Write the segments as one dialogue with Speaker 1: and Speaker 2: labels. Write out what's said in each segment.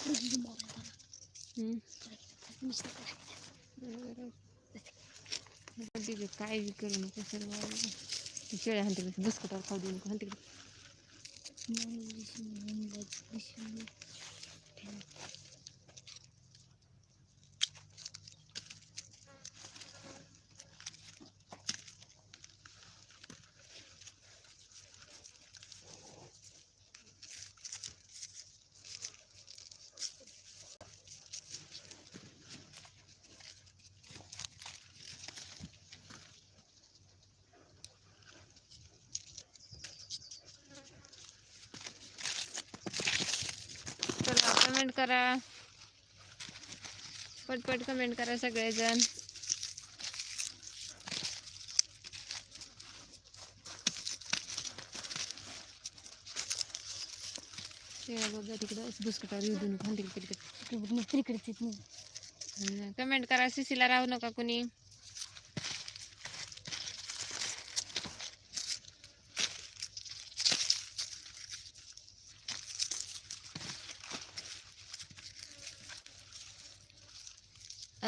Speaker 1: हम्म. दीदी काय बी करू नको सर्व शेळ्या हान तिकडे बिस्कुटावर खाऊ देऊ नको हान तिकडे चला कमेंट करा. पटपट कमेंट करा सगळेजण. तिकडे कमेंट करा. सिसीला राहू नका कुणी.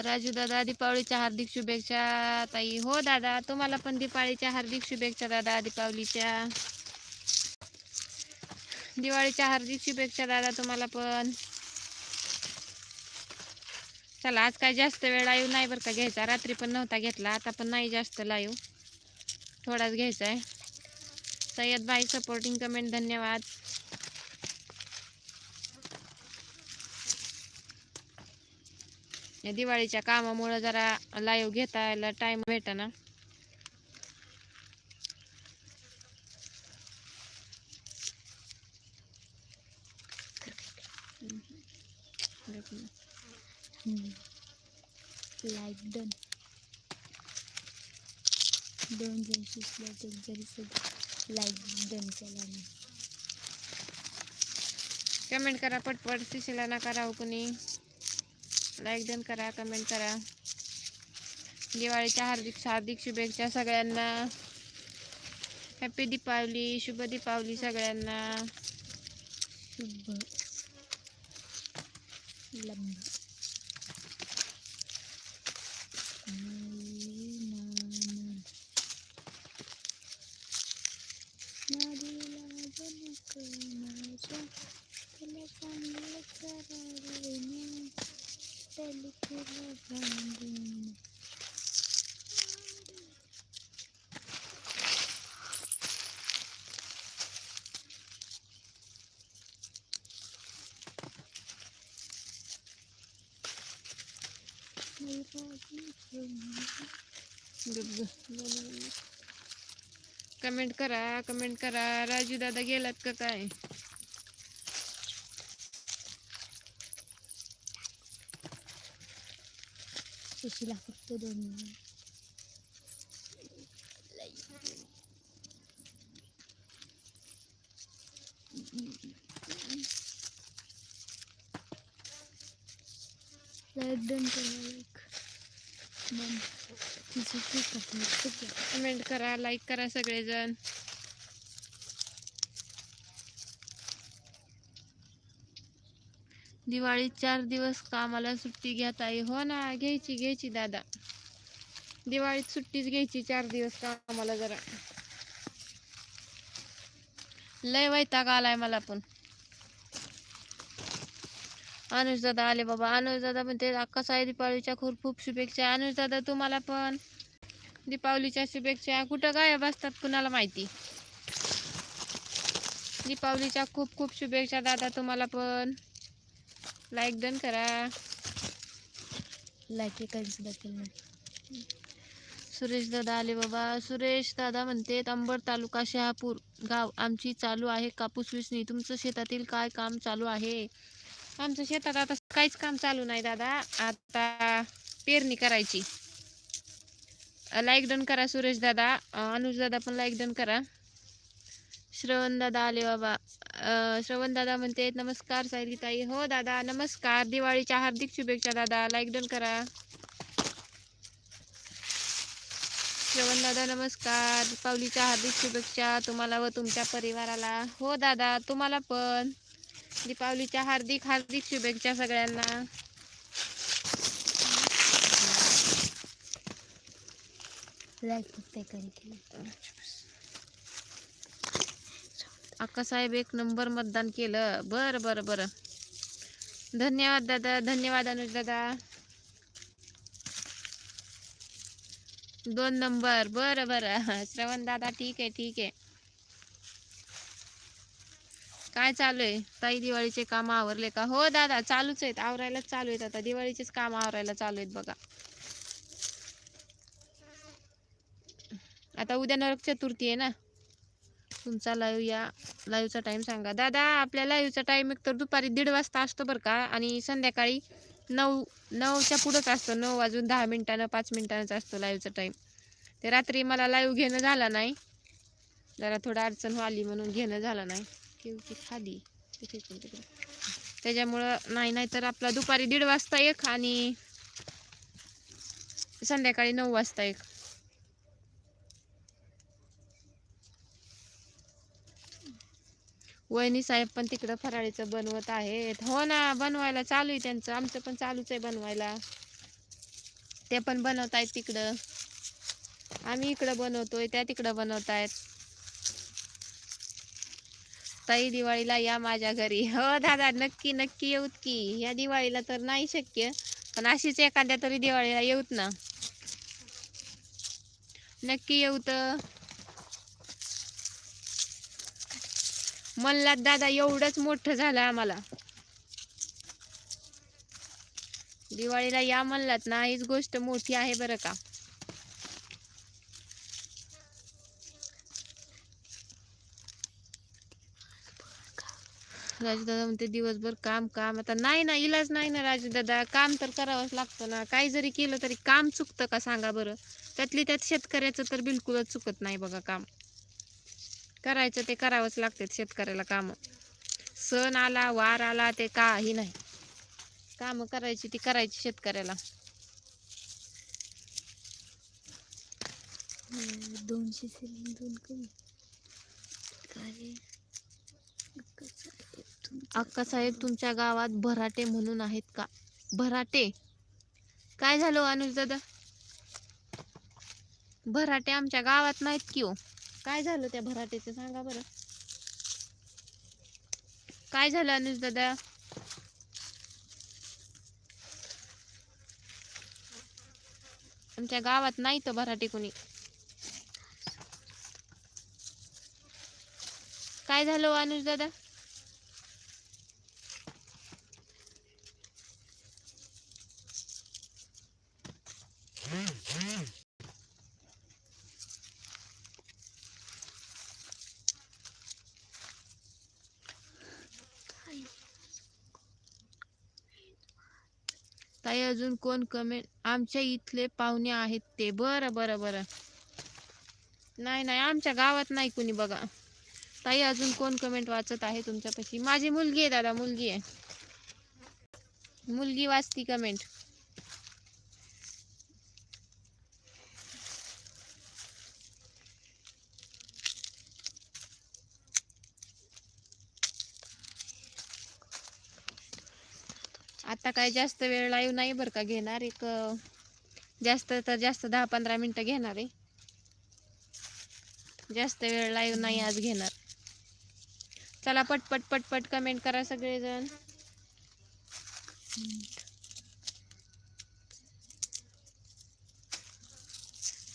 Speaker 1: राजू दादा दीपावलीच्या हार्दिक शुभेच्छा ताई. हो दादा तुम्हाला पण दीपावलीच्या हार्दिक शुभेच्छा दादा दीपावलीच्या. दिवाळीच्या हार्दिक शुभेच्छा दादा तुम्हाला पण. चला आज काय जास्त वेळ लाईव नाही बरं का घ्यायचा. रात्री पण नव्हता घेतला आता पण नाही जास्त लाईव. थोडाच घ्यायचा आहे सय्यद भाई सपोर्टिंग कमेंट धन्यवाद. या दिवाळीच्या कामामुळं जरा लाईव्ह घेता टाइम भेटा ना
Speaker 2: लाईक डन दोन जण सुचले तर जरी सगळं लाईक डन केला
Speaker 1: कमेंट करा पटपट सुशीला नका राहू कुणी. लाईक डन करा कमेंट करा. दिवाळीच्या हार्दिक हार्दिक शुभेच्छा सगळ्यांना. हॅपी दीपावली शुभ दीपावली सगळ्यांना.
Speaker 2: शुभ
Speaker 1: कमेंट करा कमेंट करा. राजू दादा गेलात का काय? कमेंट करा लाईक करा सगळेजण. दिवाळीत चार दिवस कामाला सुट्टी घ्या ताई. हो ना घ्यायची घ्यायची दादा. दिवाळीत सुट्टीच घ्यायची चार दिवस कामाला जरा. लय वैताग आलाय मला पण. अनुज दादा आले बाबा. अनुज दादा म्हणते कसा आहे दीपावलीच्या खूप खूप शुभेच्छा. अनुज दादा तुम्हाला पण दीपावलीच्या शुभेच्छा. कुठं गायब असतात कुणाला माहिती? दीपावलीच्या खूप खूप शुभेच्छा दादा तुम्हाला पण. लाईक डन करा.
Speaker 2: लाईक नाही.
Speaker 1: सुरेश दादा आले बाबा. सुरेश दादा म्हणते अंबड तालुका शहापूर गाव आमची चालू आहे. कापूस वेचणी तुमचं शेतातील काय काम चालू आहे? आमच्या शेतात आता काहीच काम चालू नाही दादा. आता पेरणी करायची. लाईक डन करा सुरेश दादा. अनुज दादा पण लाईक डन करा. श्रवण दादा आले बाबा. श्रवण दादा म्हणते नमस्कार सायली ताई हो दादा नमस्कार. दिवाळीच्या हार्दिक शुभेच्छा दादा. लाईक डन करा. श्रवण दादा नमस्कार. दीपावलीच्या हार्दिक शुभेच्छा तुम्हाला व तुमच्या परिवाराला. हो दादा तुम्हाला पण. दीपावलीच्या हार्दिक हार्दिक शुभेच्छा सगळ्यांना. अक्कासाहेब एक नंबर मतदान केलं. बरं बरं बरं. धन्यवाद दादा. धन्यवाद अनुज दादा. दोन नंबर. बरं बरं. श्रवण दादा ठीक आहे ठीक आहे. काय चालू आहे? ताई दिवाळीचे काम आवरले का? हो दादा चालूच आहेत. आवरायलाच चालू आहेत. आता दिवाळीचेच काम आवरायला चालू आहेत बघा. आता उद्या नरक चतुर्थी आहे ना? तुमचा लाईव्ह या लाईव्हचा टाईम सांगा. दादा आपल्या लाईव्हचा टाईम एक तर दुपारी दीड वाजता असतो बरं का? आणि संध्याकाळी नऊ नऊच्या पुढंच असतो. नऊ वाजून दहा मिनिटानं पाच मिनिटांचा असतो लाईव्हचा टाईम ते रात्री मला लाईव्ह घेणं झाला नाही. जरा थोडं अडचण आली म्हणून घेणं झालं नाही. केवची खाली. त्याच्यामुळं नाही नाही तर आपला दुपारी दीड वाजता एक आणि संध्याकाळी नऊ वाजता एक. वहिनी साहेब पण तिकडं फराळीचं बनवत आहेत. हो ना बनवायला चालू आहे त्यांचं. आमचं पण चालूच आहे बनवायला. ते पण बनवत आहेत तिकडं. आम्ही इकडं बनवतोय त्या तिकडं बनवत आहेत ताई दिवाळीला या माझ्या घरी. हो दादा नक्की नक्की येऊत की. या दिवाळीला तर नाही शक्य पण अशीच एखाद्या तरी दिवाळीला येऊत ना. नक्की येऊत. मल्हार दादा एवढंच मोठं झालं आम्हाला. दिवाळीला या म्हणलात ना हीच गोष्ट मोठी आहे बरं का. राजूदादा म्हणते दिवसभर काम काम. आता नाही ना इलाज नाही ना राजू दादा. काम तर करावंच लागतं ना. काही जरी केलं तरी काम चुकतं का सांगा बरं? त्यातली त्यात शेतकऱ्याचं तर बिलकुलच चुकत नाही बघा काम. करायचं ते करावंच लागते शेतकऱ्याला कामं. सण आला वार आला ते काही नाही. काम करायची ती करायची शेतकऱ्याला.
Speaker 2: दोनशे दोन कमी. काय
Speaker 1: अक्का साहेब तुमच्या गावात भराटे म्हणून आहेत का? भराटे? काय झालं अनुज दादा? भराटे आमच्या गावात नाहीत की हो. काय झालं त्या भराटेचं? सांगा बरं. काय झालं अनुज दादा? आमच्या गावात नाही तर भराटे कोणी. काय झालं हो अनुज दादा? ताई अजून कोण कमेंट आमच्या इथले पाहुणे आहेत ते. बरं बरं बरं. नाही नाही आमच्या गावात नाही कुणी बघा. ताई अजून कोण कमेंट वाचत आहे तुमच्यापाशी? माझी मुलगी आहे दादा मुलगी आहे. मुलगी वाचती कमेंट आता काय जास्त वेळ लाईव्ह नाही बरं का घेणार. एक जास्त तर जास्त दहा पंधरा मिनटं घेणार आहे. जास्त वेळ लाईव्ह नाही आज घेणार. चला पटपट पटपट कमेंट करा सगळेजण.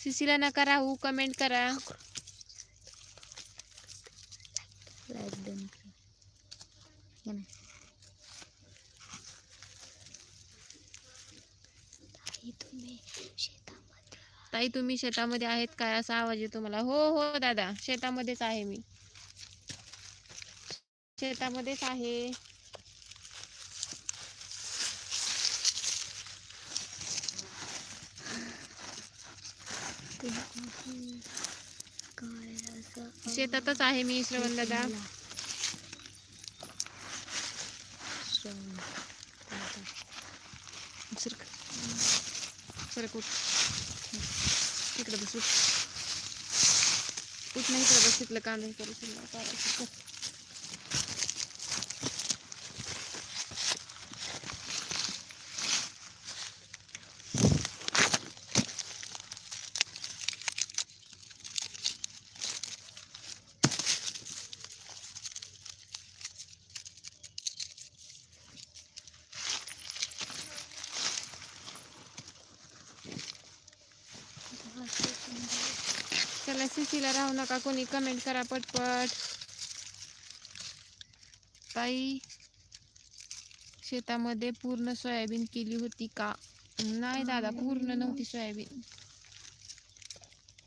Speaker 1: सुशीला नका राहू कमेंट करा.
Speaker 2: हो, लाइट बंद कर हे ना. ताई, तुम्ही शेतामध्ये
Speaker 1: ताई तुम्ही शेतामध्ये आहेत काय? असा आवाज येतो मला. हो हो दादा. शेतामध्येच आहे मी. शेतामध्येच आहे. शेतातच आहे मी श्रवण दादा.
Speaker 2: श्रवण. दादा.
Speaker 1: सरक सरक उठ तिकडे बस। उठ उठ नाही इकडे बस तिथलं कांदा हे करू। चला सुशीला राहू नका कोणी कमेंट करा पटपट ताई शेतामध्ये पूर्ण सोयाबीन केली होती का नाही दादा पूर्ण नव्हती सोयाबीन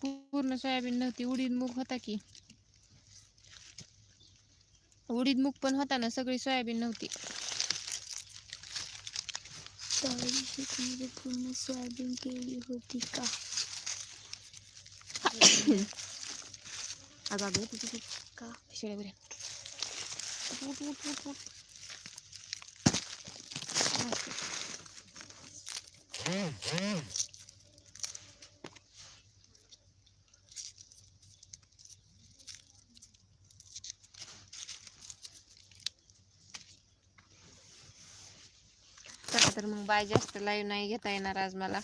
Speaker 1: पूर्ण सोयाबीन नव्हती उडीद मूग होता की उडीद मूग पण होता ना सगळी सोयाबीन नव्हती
Speaker 2: पूर्ण सोयाबीन केली होती का
Speaker 1: अगं अगं तुझं तू
Speaker 2: का
Speaker 1: शिळे बरे उठ, तर मग बाय जास्त लाईव्ह नाही घेता येणार आज मला